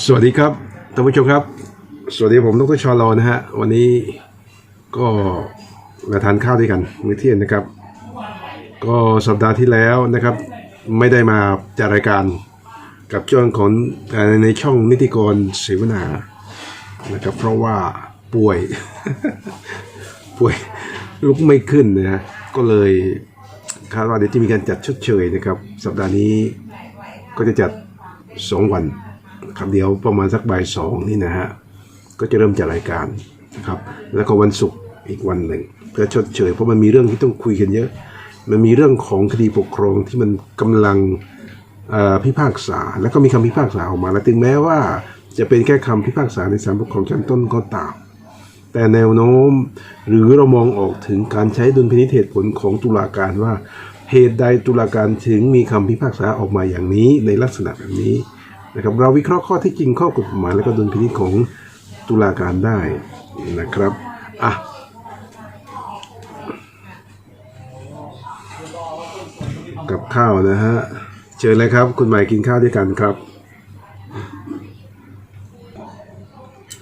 สวัสดีครับท่านผู้ชมครับ สวัสดีผมดรชอลอนะฮะวันนี้ก็มาทานข้าวด้วยกันมื้อเที่ยงนะครับ ก็สัปดาห์ที่แล้วนะครับ ไม่ได้มาจัดรายการกับช่วงของในช่องนิติกรเสวนานะครับ เพราะว่าป่วย ป่วยลุกไม่ขึ้นนะฮะก็เลยคาดว่าเดี๋ยวจะมีการจัดชดเชยนะครับ สัปดาห์นี้ก็จะจัด2วัน ครับเดียวประมาณสักบ่ายสองนี่นะฮะ ก็จะเริ่มจัดรายการนะครับ แล้วก็วันศุกร์อีกวันหนึ่งเพื่อชดเชยเพราะมันมีเรื่องที่ต้องคุยกันเยอะ มันมีเรื่องของคดีปกครองที่มันกำลังอ่อพิพากษา แล้วก็มีคำพิพากษาออกมา และถึงแม้ว่าจะเป็นแค่คำพิพากษาในศาลปกครองชั้นต้นก็ตาม แต่แนวโน้มหรือเรามองออกถึงการใช้ดุลพินิจเหตุผลของตุลาการว่าเหตุใดตุลาการถึงมีคำพิพากษาออกมาอย่างนี้ในลักษณะแบบนี้ นะครับเราวิเคราะห์ข้อที่จริงข้อกฎหมายและก็ดุลพินิจของตุลาการได้นะครับอะกับข้าวนะฮะเชิญเลยครับ คุณหมายกินข้าวด้วยกันครับ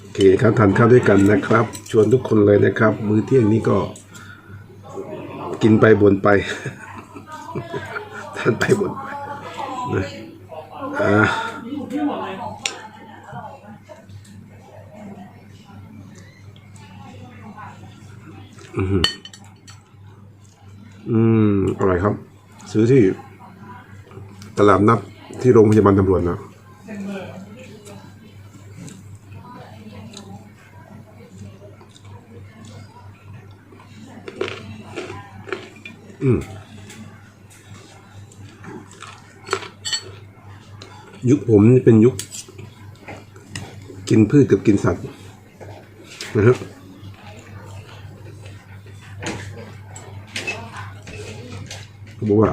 โอเคครับทานข้าวด้วยกันนะครับ ชวนทุกคนเลยนะครับ มื้อเที่ยงนี้ก็ กินไปบนไปทานไปบนไปนะอ่า อืมอืมอร่อยครับ ซื้อที่ ตลาดนัดที่โรงพยาบาลตำรวจนะยุคผมเป็นยุค กินพืชกับกินสัตว์นะครับเขา บอกว่า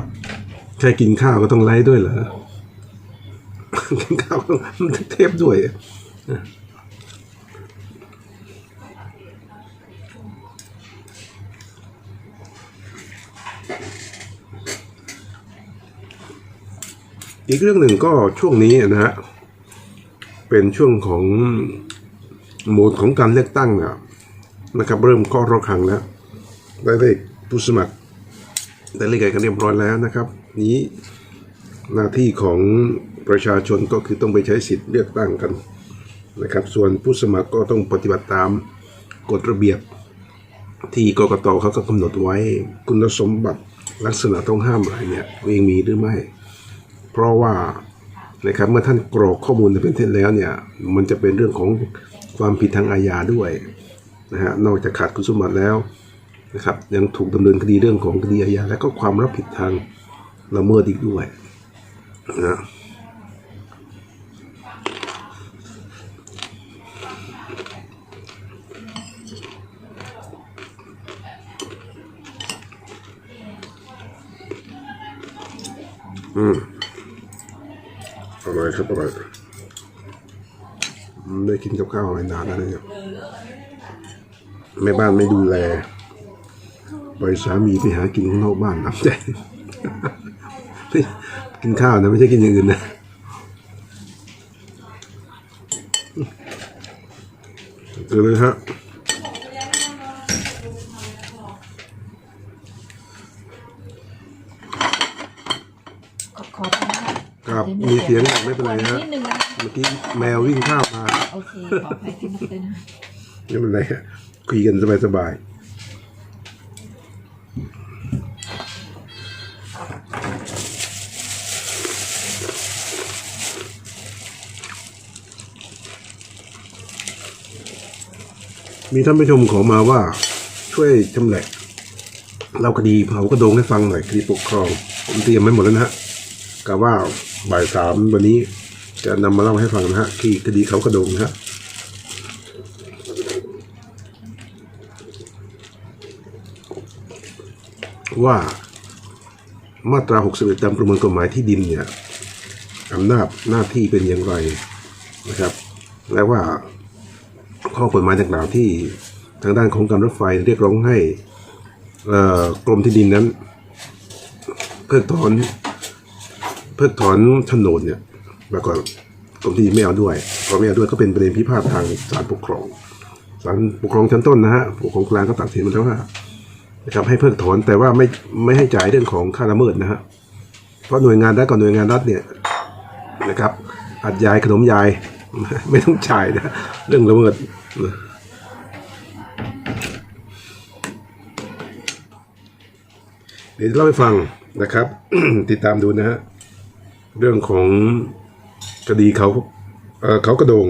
แค่กินข้าวก็ต้องไล่ด้วยเหรอกินข้าวก็ต้องเทปด้วยอีกเรื่องหนึ่งก็ช่วงนี้นะฮะเป็นช่วงของโหมดของการเลือกตั้งนะครับ เริ่มก็รอครั้งแล้วได้ผู้สมัคร ได้เลขกันเรียบร้อยแล้วนะครับ นี้หน้าที่ของประชาชนก็คือต้องไปใช้สิทธิ์เลือกตั้งกันนะครับ ส่วนผู้สมัครก็ต้องปฏิบัติตามกฎระเบียบที่กกตเขาก็กำหนดไว้คุณสมบัติลักษณะต้องห้ามอะไรเนี่ยเองมีหรือไม่ เพราะว่านะครับเมื่อท่านกรอกข้อมูลในเป็นเท็จแล้วเนี่ยมันจะเป็นเรื่องของความผิดทางอาญาด้วยนะฮะนอกจากขาดคุณสมบัติแล้ว นะครับยังถูกดำเนินคดีเรื่องของคดีอาญาและก็ความรับผิดทางละเมิดอีกด้วยนะอร่อยครับอร่อยไม่ได้กินกับข้าวอะไรนานแล้วเนี่ยแม่บ้านไม่ดูแล ปล่อยสามีไปหากินข้างนอกบ้านน้ำใจไม่กินข้าวนะไม่ใช่กินอย่างอื่นนะเจอเลยฮะขอขอโทษนะคะครับมีเสียงไม่เป็นไรนะฮะนิดนึงนะเมื่อกี้แมววิ่งข้ามมา โอเค ขออภัยที่นิดนึงนะไม่เป็นไรฮะคุยกันสบายๆ มีท่านผู้ชมขอมาว่าช่วยชำแหละเล่าคดีเผากระโดงให้ฟังหน่อยคดีปกครอง ผมเตรียมไว้หมดแล้วนะฮะกะว่าบ่ายสามวันนี้จะนำมาเล่าให้ฟังนะฮะที่คดีเขากระโดงนะฮะว่ามาตรา 61 ตามประมวลกฎหมายที่ดินเนี่ยอำนาจหน้าที่เป็นอย่างไรนะครับ และว่า ข้อกฎหมายต่างๆที่ทางด้านของการรถไฟเรียกร้องให้กรมที่ดินนั้น เพิกถอนเพิกถอนโฉนดเนี่ยแล้วก็กรมที่ดินไม่เอาด้วยพอไม่เอาด้วยก็เป็นประเด็นพิพาททางศาลปกครองศาลปกครองชั้นต้นนะฮะปกครองกลางก็ตัดสินมาแล้วว่านะครับให้เพิกถอนแต่ว่าไม่ไม่ให้จ่ายเรื่องของค่าละเมิดนะฮะเพราะหน่วยงานรัฐกับหน่วยงานรัฐเนี่ยนะครับอัดยายขนมยาย ไม่ต้องจ่ายนะ เรื่องละเมิดเดี๋ยวเล่าให้ฟังนะครับ ติดตามดูนะฮะ เรื่องของคดีเขาเออเขากระโดง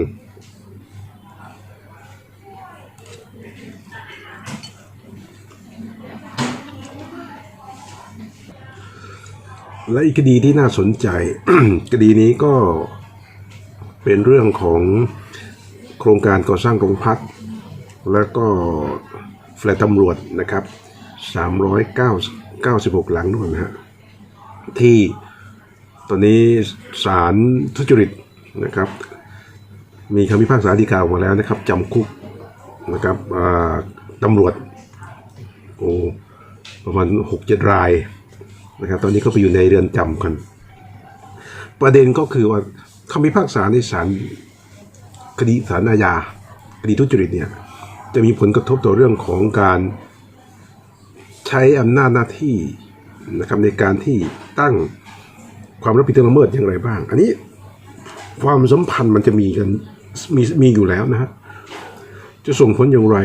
และอีกคดีที่น่าสนใจ คดีนี้ก็ เป็นเรื่องของโครงการก่อสร้างโรงพัก แล้วก็แฟลตตำรวจนะครับ 396 หลังนู่นนะฮะที่ตอนนี้ศาลทุจริตนะครับ มีคำพิพากษาฎีกาออกมาแล้วนะครับจำคุกนะครับตำรวจโอ้ประมาณหกเจ็ดรายนะครับ ตอนนี้ก็ไปอยู่ในเรือนจำกัน ประเด็นก็คือว่า คำพิพากษาในศาลคดีศาลอาญาคดีทุจริตเนี่ยจะมีผลกระทบต่อเรื่องของการใช้อำนาจหน้าที่นะครับในการที่ตั้งความรับผิดชอบละเมิดอย่างไรบ้าง อันนี้ความสัมพันธ์มันจะมีกันมีมีอยู่แล้วนะฮะจะส่งผลอย่างไร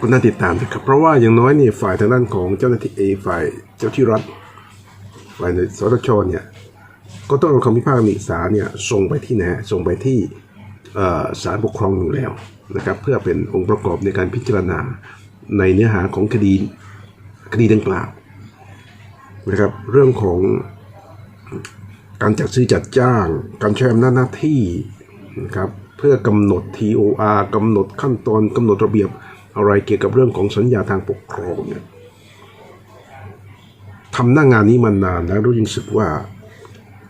ก็น่าติดตามนะครับ เพราะว่าอย่างน้อยเนี่ยฝ่ายทางด้านของเจ้าหน้าที่เอฝ่ายเจ้าที่รัฐฝ่ายในสตชเนี่ย ก็ต้องเอาคำพิพากษาเนี่ยส่งไปที่ไหนส่งไปที่ศาลปกครองอยู่แล้วนะครับเพื่อเป็นองค์ประกอบในการพิจารณาในเนื้อหาของคดีคดีดังกล่าวนะครับเรื่องของการจัดซื้อจัดจ้าง การใช้อำนาจหน้าที่นะครับเพื่อกำหนด TOR กำหนดขั้นตอนกำหนดระเบียบอะไรเกี่ยวกับเรื่องของสัญญาทางปกครองเนี่ยทำหน้างานนี้มานานแล้วรู้ยังสึกว่า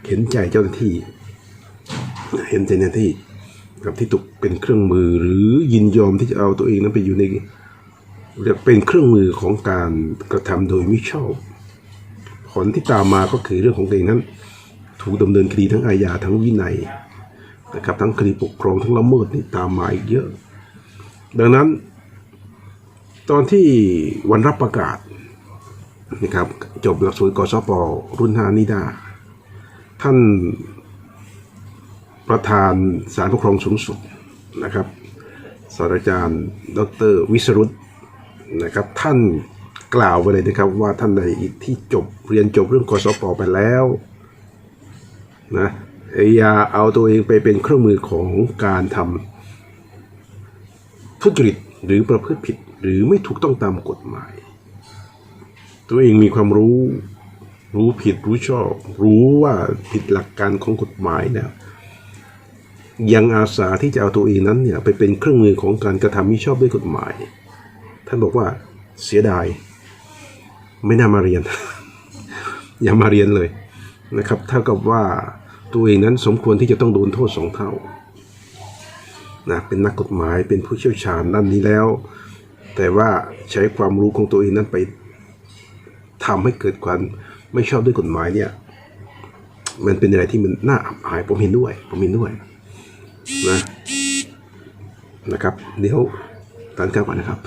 เห็นใจเจ้าหน้าที่ เห็นใจเจ้าหน้าที่ กับที่ตกเป็นเครื่องมือหรือยินยอมที่จะเอาตัวเองนั้นไปอยู่ในเรียกเป็นเครื่องมือของการกระทำโดยมิชอบ ผลที่ตามมาก็คือเรื่องของตัวเองนั้น ถูกดำเนินคดีทั้งอาญาทั้งวินัยนะครับทั้งคดีปกครองทั้งละเมิดนี่ตามมาอีกเยอะ ดังนั้น ตอนที่วันรับประกาศนะครับจบหลักสูตรกสปรุ่นห้านิดา ท่านประธานศาลปกครองสูงสุดนะครับศาสตราจารย์ ดร วิสรุตนะครับ ท่านกล่าวไว้เลยนะครับว่าท่านใดที่จบเรียนจบเรื่องกสปไปแล้วนะอย่าเอาตัวเองไปเป็นเครื่องมือของการทำทุจริตหรือประพฤติผิดหรือไม่ถูกต้องตามกฎหมาย ตัวเองมีความรู้ รู้ผิดรู้ชอบ รู้ว่าผิดหลักการของกฎหมายเนี่ยยังอาสาที่จะเอาตัวเองนั้นเนี่ยไปเป็นเครื่องมือของการกระทำมิชอบด้วยกฎหมาย ท่านบอกว่าเสียดาย ไม่น่ามาเรียน อย่ามาเรียนเลยนะครับเท่ากับว่าตัวเองนั้นสมควรที่จะต้องโดนโทษสองเท่านะเป็นนักกฎหมายเป็นผู้เชี่ยวชาญด้านนี้แล้ว แต่ว่าใช้ความรู้ของตัวเองนั้นไปทำให้เกิดความ ไม่ชอบด้วยกฎหมายเนี่ย มันเป็นอะไรที่มันน่าอับอายผมเห็นด้วย ผมเห็นด้วยนะนะครับ เดี๋ยวตันข้าวก่อนนะครับ